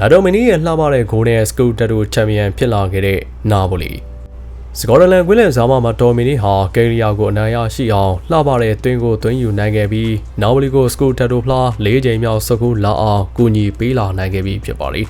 မာဒိုမီနီရဲ့လှပတဲ့ဂိုးနဲ့စကူတာတိုချန်ပီယံဖြစ်လာခဲ့တဲ့နာပိုလီစကော့တလန်ကွင်းလယ်စားမမှာတော်မီနီဟာကယ်ရီယာကိုအနိုင်ရရှိအောင်လှပတဲ့တွင်းကိုသွင်းယူနိုင်ခဲ့ပြီးနာပိုလီကိုစကူတာတိုဖလား၄ချိန်မြောက်စကူလာအောင်ကူညီပေးလာနိုင်ခဲ့ပြီးဖြစ်ပါလိမ့်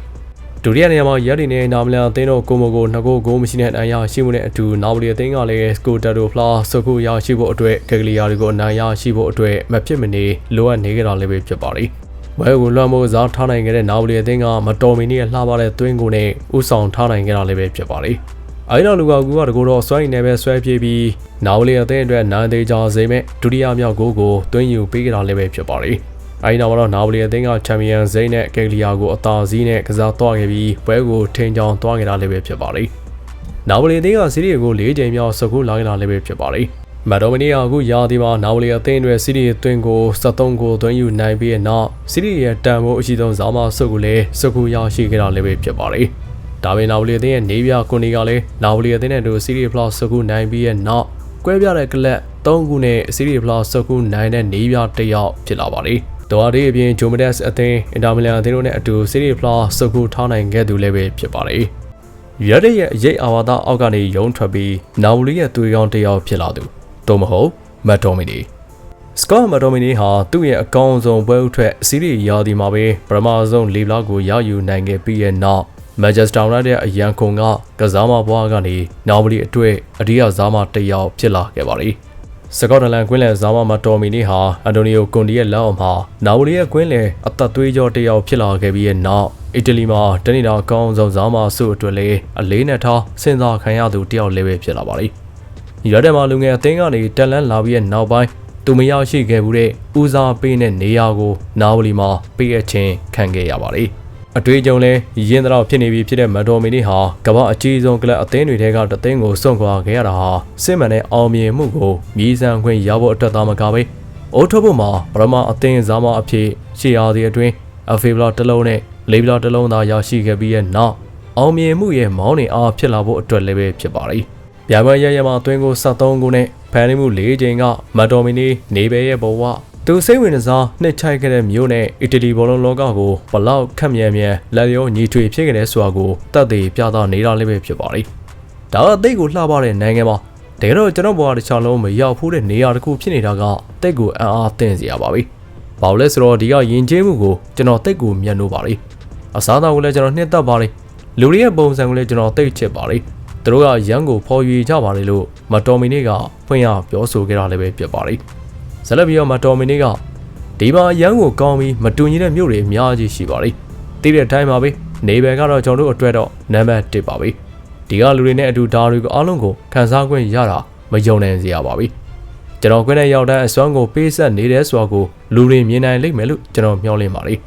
ဒုတိယနေရာမှာရက်ဒီနဲ့နာမလန်အသင်းတို့ကိုမိုကိုနှစ်ကိုဂိုးမရှိတဲ့အနိုင်ရရှိမှုနဲ့အတူနာပိုလီအသင်းကလည်းစကူတာတိုဖလားစကူရရှိဖို့အတွက်ကယ်ရီယာတွေကိုအနိုင်ရရှိဖို့အတွက်မဖြစ်မနေလိုအပ်နေကြတာလည်းပဲဖြစ်ပါလိမ့် ဝဲကိုလွှမ်းမိုးစားထားနိုင်ခဲ့တဲ့နာဝလီအသင်းကမတော်မီနီရဲ့လှပတဲ့သွင်းကိုနဲ့ဥဆောင်ထားနိုင်ခဲ့တာလည်းပဲဖြစ်ပါလေ။အဲဒီတော့လူကကူကတကူတော့စွမ်းရည်နဲ့ပဲဆွဲပြေးပြီးနာဝလီအသင်းအတွက်နိုင်သေးကြစေမဲ့ဒုတိယမြောက်ဂိုးကိုသွင်းယူပေးခဲ့တာလည်းပဲဖြစ်ပါလေ။အဲဒီနောက်မှာတော့နာဝလီအသင်းကချန်ပီယံဇိမ်းနဲ့ကယ်လီယာကိုအသာစီးနဲ့ကစားသွားခဲ့ပြီးပွဲကိုထိန်းချောင်းသွားခဲ့တာလည်းပဲဖြစ်ပါလေ။နာဝလီအသင်းကစီးရီကို၄ချိန်မြောက်စကူလာခဲ့တာလည်းပဲဖြစ်ပါလေ။ မက်ဒိုမီနီယာအခုရာသီမှာနာဝလီအသင်းတွေစီးရီအတွင်းကို73ကိုသွင်းယူနိုင်ပြီးတဲ့နောက်စီးရီရဲ့တန်ဖိုးအရှိဆုံးဇာမဆုတ်ကိုလည်းစုကူရရှိခဲ့တာလည်းပဲဖြစ်ပါတယ်။ဒါပေမဲ့နာဝလီအသင်းရဲ့နေပြကွန်နီကလည်းနာဝလီအသင်းနဲ့အတူစီးရီဖလော့စုကူနိုင်ပြီးတဲ့နောက်ကွဲပြားတဲ့ကလပ်3ခုနဲ့စီးရီဖလော့စုကူနိုင်တဲ့နေပြတစ်ယောက်ဖြစ်လာပါတယ်။တော်ရီအပြင်ဂျိုမဒက်စ်အသင်းအင်တာမီလန်အသင်းတို့နဲ့အတူစီးရီဖလော့စုကူထားနိုင်ခဲ့သူလည်းပဲဖြစ်ပါတယ်။ရတဲ့ရဲ့အရေးအာဝါဒအောက်ကနေရုံထွက်ပြီးနာဝလီရဲ့သူရောင်းတစ်ယောက်ဖြစ်လာသူ တော့မဟုတ်မက်တော်မီနီစကော့မက်တော်မီနီဟာသူ့ရဲ့အကောင်းဆုံးပွဲဥထွက်စီးရီရာသီမှာပဲပထမဆုံးလေဘလောက်ကိုရယူနိုင်ခဲ့ပြီးရဲ့နောက်မန်ချက်စတာယူနိုက်တက်အရန်ခုံကကစားမဘွားကနေနာဝလီအတွေ့အဓိကစားမတစ်ယောက်ဖြစ်လာခဲ့ပါလိမ့်စကော့တလန်ကွင်းလယ်ဇာမမတော်မီနီဟာအန်တိုနီယိုကွန်ဒီရဲ့လက်အောက်မှာနာဝလီရဲ့ကွင်းလယ်အသက်သွေးကြောတစ်ယောက်ဖြစ်လာခဲ့ပြီးရဲ့နောက်အီတလီမှာတနင်္လာကောင်းဆုံးဇာမဆုအတွက်လည်းအလေးနဲ့ထားစဉ်းစားခံရသူတစ်ယောက်လည်းပဲဖြစ်လာပါလိမ့် ရတဲ့မှာလူငယ်အသင်းကနေတက်လန်းလာပြီးရဲ့နောက်ပိုင်းသူမရောက်ရှိခဲ့ဘူးတဲ့ဦးစားပေးတဲ့နေရာကိုနာဝလီမှာပေးအပ်ခြင်းခံခဲ့ရပါလိမ့်အတွေ့အကြုံလဲရင်းတော့ဖြစ်နေပြီဖြစ်တဲ့မန်တော်မီနီဟာကမ္ဘာအကြီးဆုံးကလပ်အသင်းတွေထဲကတသိန်းကိုစွန့်ခွာခဲ့ရတာဟာစစ်မှန်တဲ့အောင်မြင်မှုကိုမြည်ဆန်းခွင့်ရဖို့အတွက်သားမကပဲအိုးထုတ်ဖို့မှာပရမအသင်းစားမအဖြစ်ရှေ့အားဒီအတွင်းအဖေဘလာတစ်လုံးနဲ့လေးဘလာတစ်လုံးသာရရှိခဲ့ပြီးရဲ့နောက်အောင်မြင်မှုရဲ့မောင်းနေအားဖြစ်လာဖို့အတွက်လည်းပဲဖြစ်ပါလိ မ့်ပြပွဲရရမှာအတွင်းကို73ခုနဲ့ဖန်နေမှု၄ချိန်ကမန်တော်မီနီနေပဲရဲ့ဘဝသူစိတ်ဝင်စားနှစ်ချိုက်ခဲ့တဲ့မျိုးနဲ့အီတလီဘောလုံးလောကကိုဘလောက်ခက်မြန်မြန်လက်ရောညီထွေဖြစ်ခဲ့တဲ့ဆိုတာကိုတတ်သိပြသနေတာလည်းပဲဖြစ်ပါလိမ့်ဒါအသိကိုလှပတဲ့နိုင်ငံမှာတကယ်တော့ကျွန်တော်ဘဝတစ်ခြားလုံးမရောက်ဘူးတဲ့နေရာတစ်ခုဖြစ်နေတာကတိတ်ကိုအံ့အားသင့်စရာပါပဲ။ဘာလို့လဲဆိုတော့ဒီကယဉ်ကျေးမှုကိုကျွန်တော်တိတ်ကိုမြတ်လို့ပါလေ။အစားအသောက်ကိုလည်းကျွန်တော်နှစ်သက်ပါလေ။လူတွေရဲ့ပုံစံကိုလည်းကျွန်တော်တိတ်ချစ်ပါလေ။ သူတို့ကရန်ကိုဖော်ရွေကြပါလေလို့မတော်မီနေကဖွင့်ရပြောဆိုခဲ့တာလည်းပဲဖြစ်ပါလေ။ဇလက်ပြီးတော့မတော်မီနေကဒီမှာရန်ကိုကောင်းပြီးမတူညီတဲ့မြို့တွေအများကြီးရှိပါလေ။သိတဲ့အတိုင်းပါပဲ။နေဘယ်ကတော့ကျွန်တော်တို့အတွက်တော့နံပါတ်1ပါပဲ။ဒီကလူတွေနဲ့အတူဒါတွေကိုအားလုံးကိုခံစား권ရတာမယုံနိုင်စရာပါပဲကျွန်တော်ခွင့်တဲ့ရောက်တဲ့အစွမ်းကိုပေးဆက်နေတဲ့ဆိုတာကိုလူတွေမြင်နိုင်လိမ့်မယ်လို့ကျွန်တော်မျှော်လင့်ပါတယ်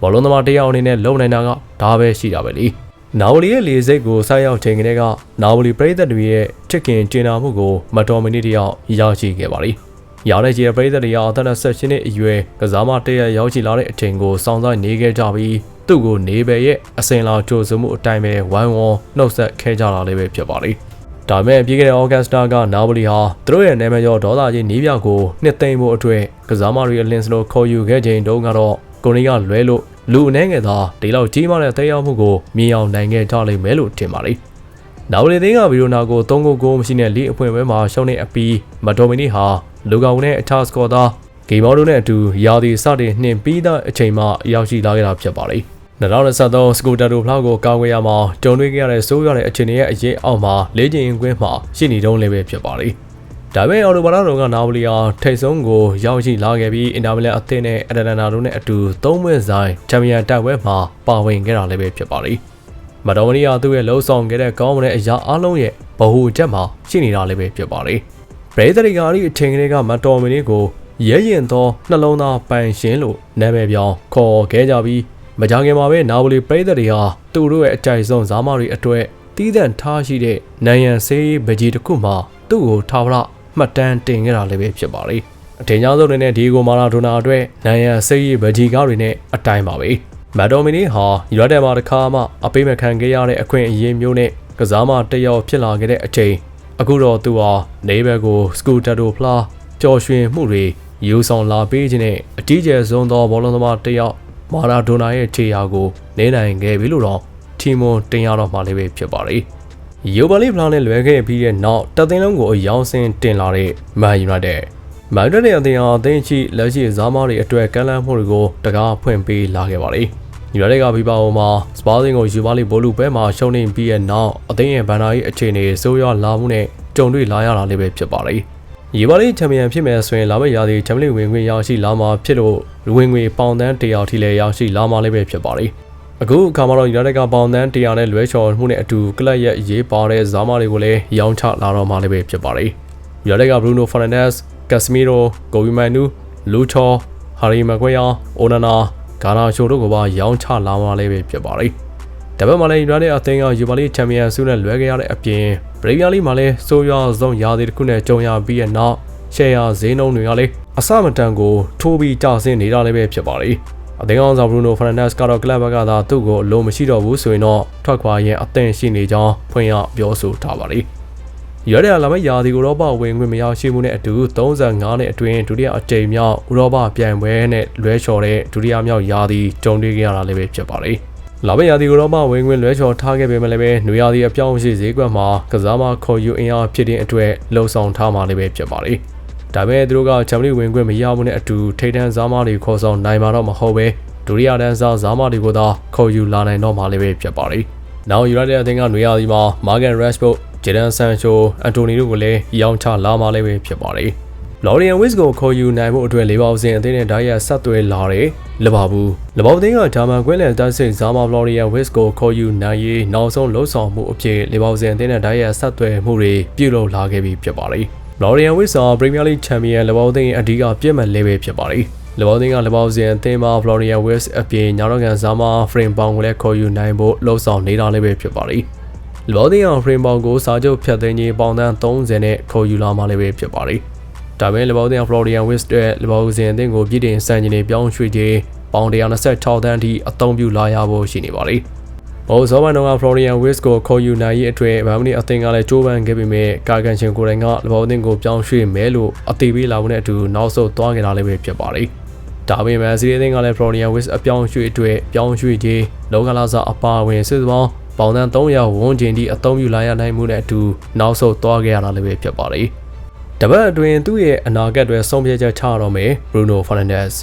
ဘောလုံးသမားတစ်ယောက်အနေနဲ့လုံနိုင်တာကဒါပဲရှိတာပဲလေ နာဝလီရဲ့လေစိတ်ကိုဆိုက်ရောက်ချိန်ကလေးကနာဝလီပြည်သက်တွေရဲ့ချစ်ခင်ကျင်နာမှုကိုမတော်မီနစ်တယောက်ရရှိခဲ့ပါလိမ့်ရောက်တဲ့ကြီးရဲ့ပြည်သက်တွေကအသက်28နှစ်အရွယ်ကစားမတရက်ရောက်ရှိလာတဲ့အချိန်ကိုစောင့်ဆိုင်နေခဲ့ကြပြီးသူ့ကိုနေပဲရဲ့အစင်လာကြိုဆိုမှုအတိုင်းပဲဝိုင်းဝန်းနှုတ်ဆက်ခဲ့ကြတာလည်းပဲဖြစ်ပါလိမ့်ဒါပေမဲ့ပြီးခဲ့တဲ့ဩဂတ်စတာကနာပိုလီဟာသူတို့ရဲ့နာမည်ကျော်ဒေါသကြီးနီးပြကိုနှစ်သိမ့်ဖို့အတွက်ကစားမတွေအလင်းစလိုခေါ်ယူခဲ့ချိန်တုန်းကတော့ကိုနီကလွဲလို့ လူအနေငယ်သာဒီလောက်ကြီးမားတဲ့တဲရောက်မှုကိုမြင်အောင်နိုင်ခဲ့ကြလိမ့်မယ်လို့ထင်ပါလိမ့်နာပိုလီသင်းကဗီရိုနာကို3ဂိုးကိုမရှိတဲ့လီအဖွင့်ပွဲမှာရှုံးနေအပြီးမတော်မီနီဟာလူကောင်နဲ့အချာစကော်သားဂေမောတို့နဲ့အတူရာသီစတင်နှင်ပြီးသားအချိန်မှရောက်ရှိလာခဲ့တာဖြစ်ပါလိမ့်2023စကူတာတိုဖလောက်ကိုကာဝေးရမှာတုံတွေးခဲ့ရတဲ့စိုးရတဲ့အခြေအနေရဲ့အရေးအောက်မှာလေးချိန်ကွင်းမှာရှိနေတုံးလည်းပဲဖြစ်ပါလိမ့် ဒါပေမဲ့အော်တိုဘာလာတို့ကနာပိုလီယာထိတ်ဆုံးကိုရောက်ရှိလာခဲ့ပြီးအင်တာမီလန်အသင်းနဲ့အတလန်နာတို့နဲ့အတူသုံးဝက်ဆိုင်ချန်ပီယံတိုက်ပွဲမှာပါဝင်ခဲ့တာလည်းပဲဖြစ်ပါလိမ့်မတော်မနီယာသူ့ရဲ့လှုပ်ဆောင်ခဲ့တဲ့ကောင်းမတဲ့အရာအလုံးရဲ့ဗဟုချက်မှာရှိနေတာလည်းပဲဖြစ်ပါလိမ့်ပရိသတ်တွေကဒီအချိန်ကလေးကမတော်မီနီကိုရဲရင်သောနှလုံးသားပန်ရှင်လို့နာမည်ပြောင်းခေါ်ခဲ့ကြပြီးမကြခင်မှာပဲနာဝလီပရိသတ်တွေဟာသူတို့ရဲ့အကြိုက်ဆုံးဇာမတွေအတွက်တီးသန့်ထားရှိတဲ့နိုင်ရန်ဆေးပကြီးတစ်ခုမှသူ့ကိုထားဖလား မှတ်တမ်းတင်ခဲ့တာလည်းပဲဖြစ်ပါလေအထင်ရှားဆုံးနဲ့ဒီဂိုမာရာဒိုနာအတွက်နိုင်ရန်ဆေးပကြီးကားတွေနဲ့အတိုင်းပါပဲမက်ဒိုမီနီဟာရွက်တယ်မှာတစ်ခါမှအပိမခံခဲ့ရတဲ့အခွင့်အရေးမျိုးနဲ့ကစားမတစ်ယောက်ဖြစ်လာခဲ့တဲ့အချိန်အခုတော့သူဟာနေဘက်ကိုစကူတာတိုဖလားပျော်ရွှင်မှုတွေယူဆောင်လာပေးခြင်းနဲ့အကြီးကျယ်ဆုံးသောဘောလုံးသမားတစ်ယောက်မာရာဒိုနာရဲ့ခြေရာကိုနင်းနိုင်ခဲ့ပြီလို့တော့ထီမွန်တင်ရတော့မှလည်းပဲဖြစ်ပါတ ယ်။ယူဗာလီဖလာနဲ့လွဲခဲ့ပြီးတဲ့နောက်တသိန်းလုံးကိုအယောင်းစင်းတင်လာတဲ့မန်ယူနိုက်တက်မန်ယူနိုက်တက်အသင်းအားအသင်းရှိလက်ရှိဇာမားတွေအတွေ့ကမ်းလှမ်းမှုတွေကိုတကားဖွင့်ပေးလာခဲ့ပါတယ်။ယူနိုက်တက်ကဘီပါအိုမှာစပါးစင်းကိုယူဗာလီဘိုလူပဲမှာရှုံးနေပြီးတဲ့နောက်အသင်းရဲ့ဘန်နာရေးအခြေအနေဆိုးရွားလာမှုနဲ့ကြုံတွေ့လာရတာလည်းပဲဖြစ်ပါတယ်။ရေပါလေးချန်ပီယံဖြစ်မယ်ဆိုရင်လာမယ့်ရာသီချန်ပီယံဝင်ခွင့်ရရှိလာမှာဖြစ်လို့ဝင်ငွေပေါင်သန်း100ထိလည်းရရှိလာမှာလည်းပဲဖြစ်ပါတယ်။ အခုအခါမှာတော့ United ကပေါင်သန်း100နဲ့လွဲချော်မှုနဲ့အတူကလပ်ရဲ့အရေးပါတဲ့ဇာမားတွေကိုလည်းရောင်းချလာတော့မှာလည်းပဲဖြစ်ပါတယ်။ United က Bruno Fernandes, Casemiro, Kobe Manu, Lucho, Harry Maguire, Onana, Garnacho တို့ကပါရောင်းချလာမှာလည်းပဲဖြစ်ပါတယ်။တပတ်မှလည်း United အသင်းက Europa League Champions ဆုနဲ့လွဲခဲ့ရတဲ့အပြင် Premier League မှာလည်းဆိုးရွားဆုံးရာသီတစ်ခုနဲ့ကြုံရပြီးတဲ့နောက် share ဈေးနှုန်းတွေကလည်းအစမတန်ကိုထိုးပြီးကျဆင်းနေတာလည်းပဲဖြစ်ပါတယ်။ အသင်းကောင်ဆောင်ဘရူနိုဖရန်နက်စ်ကတော့ကလပ်ဘက်ကသာသူ့ကိုအလုံးမရှိတော့ဘူးဆိုရင်တော့ထွက်ခွာရင်အသင့်ရှိနေကြောင်းဖွင့်ရပြောဆိုထားပါတယ်။ရတဲ့လာမယ့်ရာသီဥရောပဝင်ခွင့်မရရှိမှုနဲ့အတူ35နှစ်အတွင်းဒုတိယအကြိမ်မြောက်ဥရောပပြိုင်ပွဲနဲ့လွဲချော်တဲ့ဒုတိယမြောက်ရာသီကြုံတွေ့ခဲ့ရတာလည်းပဲဖြစ်ပါတယ်။လာမယ့်ရာသီဥရောပဝင်ခွင့်လွဲချော်ထားခဲ့ပေမဲ့လည်းနွေရာသီအပြောင်းအရွှေ့ဈေးကွက်မှာကစားမခေါ်ယူအင်အားဖြစ်တဲ့အတွက်လှုံ့ဆော်ထားမှာလည်းပဲဖြစ်ပါတယ်။ ဒါပေမဲ့သူတို့ကချန်ပီယံဝင်ခွင့်မရဘူးနဲ့အတူထိတ်တန်းဇာမားတွေခေါ်ဆောင်နိုင်မှာတော့မဟုတ်ပဲဒုတိယတန်းစားဇာမားတွေကိုသာခေါ်ယူလာနိုင်တော့မှာလည်းပဲဖြစ်ပါတယ်။နောက်ယူရိုက်တဲ့အသင်းကနွေရာသီမှာမာဂန်ရက်စ်ဘုတ်ဂျေဒန်ဆန်ချိုအန်တိုနီတို့ကိုလည်းရောင်းချလာမှာလည်းပဲဖြစ်ပါတယ်။လော်ရီယန်ဝစ်ကိုခေါ်ယူနိုင်ဖို့အတွက်လေးပေါင်းစဉ်အသင်းနဲ့ဓာတ်ရိုက်ဆက်သွယ်လာတဲ့လဘာဘူးလဘာဘူးအသင်းကဂျာမန်ကွင်းလန်တက်စိတ်ဇာမာလော်ရီယန်ဝစ်ကိုခေါ်ယူနိုင်ရေးနောက်ဆုံးလှုပ်ဆောင်မှုအဖြစ်လေးပေါင်းစဉ်အသင်းနဲ့ဓာတ်ရိုက်ဆက်သွယ်မှုတွေပြုလုပ်လာခဲ့ပြီးဖြစ်ပါတယ်။ လော်ရီယန်ဝစ်စာပရီးမီးယားလိချန်ပီယံလဘောသိန်းအဓိကပြည့်မှန် level ဖြစ်ပါတယ်။လဘောသိန်းကလဘောစင်အသင်းမှာဖလော်ရီယန်ဝစ်အပြင်ညာတော့ကန်ဇာမာဖရင်ပေါင်ကိုလည်းခေါ်ယူနိုင်ဖို့လှုံ့ဆော်နေတာလည်းပဲဖြစ်ပါတယ်။လဘောသိန်းအောင်ဖရင်ပေါင်ကိုစာချုပ်ဖြတ်သိမ်းခြင်းပေါင်သန်း30နဲ့ခေါ်ယူလာမှလည်းပဲဖြစ်ပါတယ်။ဒါပေမဲ့လဘောသိန်းဖလော်ရီယန်ဝစ်ရဲ့လဘောစင်အသင်းကိုပြည်တင်စံချိန်တွေပြောင်းရွှေ့ခြင်းပေါင်126တန်းအထိအသုံးပြုလာရဖို့ရှိနေပါတယ်။။ ဘောဇော်မန်တော်က Florian Wirtz ကိုခေါ်ယူနိုင်ရေးအတွက်ဗာမနီအသင်းကလည်းကြိုးပမ်းခဲ့ပေမဲ့ကာကန်ရှင်ကိုယ်တိုင်ကလဘောအသင်းကိုပြောင်းရွှေ့မယ်လို့အသေးပေးလာဖို့နဲ့အတူနောက်ဆုတ်သွားခဲ့တာလည်းပဲဖြစ်ပါတယ်။ဒါပေမဲ့စီးရီးအသင်းကလည်း Florian Wirtz အပြောင်းရွှေ့အတွက်ပြောင်းရွှေ့ခြင်းလောကလာစာအပါအဝင်စစ်စပေါင်းပေါင်တန်း300ဝန်းကျင်ထိအသုံးပြုလာရနိုင်မှုနဲ့အတူနောက်ဆုတ်သွားခဲ့ရတာလည်းပဲဖြစ်ပါတယ်။တပတ်အတွင်းသူ့ရဲ့အနာဂတ်တွေဆုံးဖြတ်ချက်ချတော့မယ် Bruno Fernandes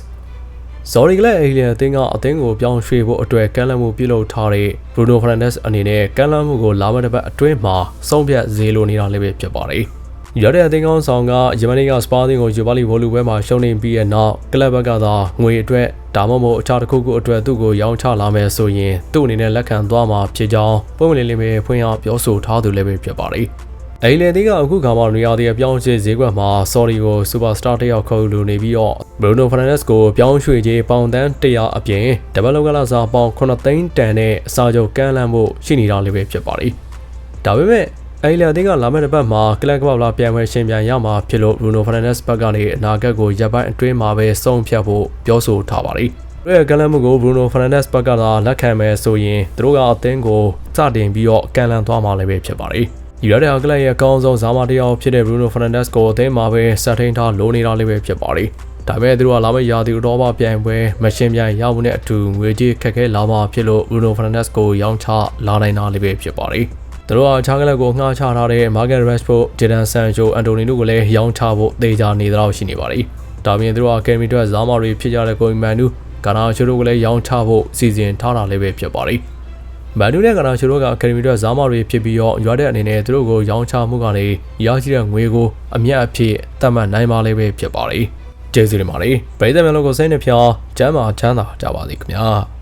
ဇော်ရီကလက်အေလီယန်အသင်းကအသင်းကိုပြောင်းရွှေ့ဖို့အတွက်ကမ်းလှမ်းမှုပြုလုပ်ထားတဲ့ဘရူနိုဖရန်ဒက်စ်အနေနဲ့ကမ်းလှမ်းမှုကိုလာမယ့်တစ်ပတ်အတွင်းမှာဆုံးဖြတ်ဈေးလိုနေတာလည်းပဲဖြစ်ပါတယ်။ရတဲ့အသင်းကောင်းဆောင်ကယမန်နီကစပါးသင်းကိုယူပါလီဗိုလူပွဲမှာရှုံးနေပြီးတဲ့နောက်ကလပ်ဘက်ကသာငွေအတွက်ဒါမှမဟုတ်အခြားတစ်ခုခုအတွက်သူ့ကိုရောင်းချလာမယ်ဆိုရင်သူ့အနေနဲ့လက်ခံသွားမှာဖြစ်ကြောင်းပုံမလင်းလေးပဲဖွင့်ရပြောဆိုထားသူလည်းပဲဖြစ်ပါတယ်။ အိမ်လယ်သေးကအခုခါမှာနေရာသေးအပြောင်းရွှေ့ဈေးကွက်မှာ Sorry ကို Superstar တစ်ယောက်ခေါ်လို့နေပြီးတော့ Bruno Fernandes ကိုပြောင်းရွှေ့ခြင်းပေါင်တန်း100အပြင်ဒဘလောက်ကလာစာပေါင်9သိန်းတန်နဲ့အစာချုပ်ကမ်းလှမ်းဖို့ရှိနေတာလေးပဲဖြစ်ပါတယ်။ဒါပေမဲ့အိမ်လယ်သေးကလာမယ့်တစ်ပတ်မှာကလပ်ကပောက်လာပြန်ဝဲရှင်ပြန်ရမှာဖြစ်လို့ Bruno Fernandes ဘက်ကနေအနာဂတ်ကိုရပ်ပိုင်းအတွင်းမှာပဲဆုံးဖြတ်ဖို့ပြောဆိုထားပါတယ်။ရဲ့ကလန်မှုကို Bruno Fernandes ဘက်ကသာလက်ခံမယ်ဆိုရင်သူတို့ကအသင်းကိုစတင်ပြီးတော့ကန်လန်သွားမှာလည်းပဲဖြစ်ပါတယ်။ ယူရိုက်တက်အကလပ်ရဲ့အကောင်းဆုံးဇာမာတယောက်ဖြစ်တဲ့ Bruno Fernandes ကိုအသင်းမှာပဲဆက်ထိန်ထားလိုနေတာလေးပဲဖြစ်ပါတယ်။ဒါပေမဲ့သူတို့ကလာမယ့်ရာသီဥတော်ဘာပြိုင်ပွဲမရှင်ပြိုင်ရမှုနဲ့အတူငွေကြေးခက်ခဲလာမှာဖြစ်လို့ Bruno Fernandes ကိုရောင်းချလာနိုင်တာလေးပဲဖြစ်ပါတယ်။သူတို့ကချားကလပ်ကိုငှားချထားတဲ့ Marcus Rashford, Jadon Sancho, Anthony တို့ကိုလည်းရောင်းချဖို့တေချာနေတော့ရှိနေပါတယ်။ဒါပြင်သူတို့က Academy အတွက်ဇာမာတွေဖြစ်ကြတဲ့ကိုမန်နူကာနာချိုတို့ကိုလည်းရောင်းချဖို့စီစဉ်ထားတာလေးပဲဖြစ်ပါတယ်။ မန်နူနဲ့ကနာချိုတို့ကအကယ်ဒမီတို့ဇာမာတွေဖြစ်ပြီးတော့ရွာတဲ့အနေနဲ့သူတို့ကိုရောင်းချမှုကနေရရှိတဲ့ငွေကိုအမျက်အဖြစ်သတ်မှတ်နိုင်ပါလိမ့်ပဲဖြစ်ပါတယ်။ကျေးဇူးတင်ပါတယ်။ပရိသတ်များလုံးကိုစိတ်နှပြကျမ်းမာချမ်းသာကြပါစေခင်ဗျာ။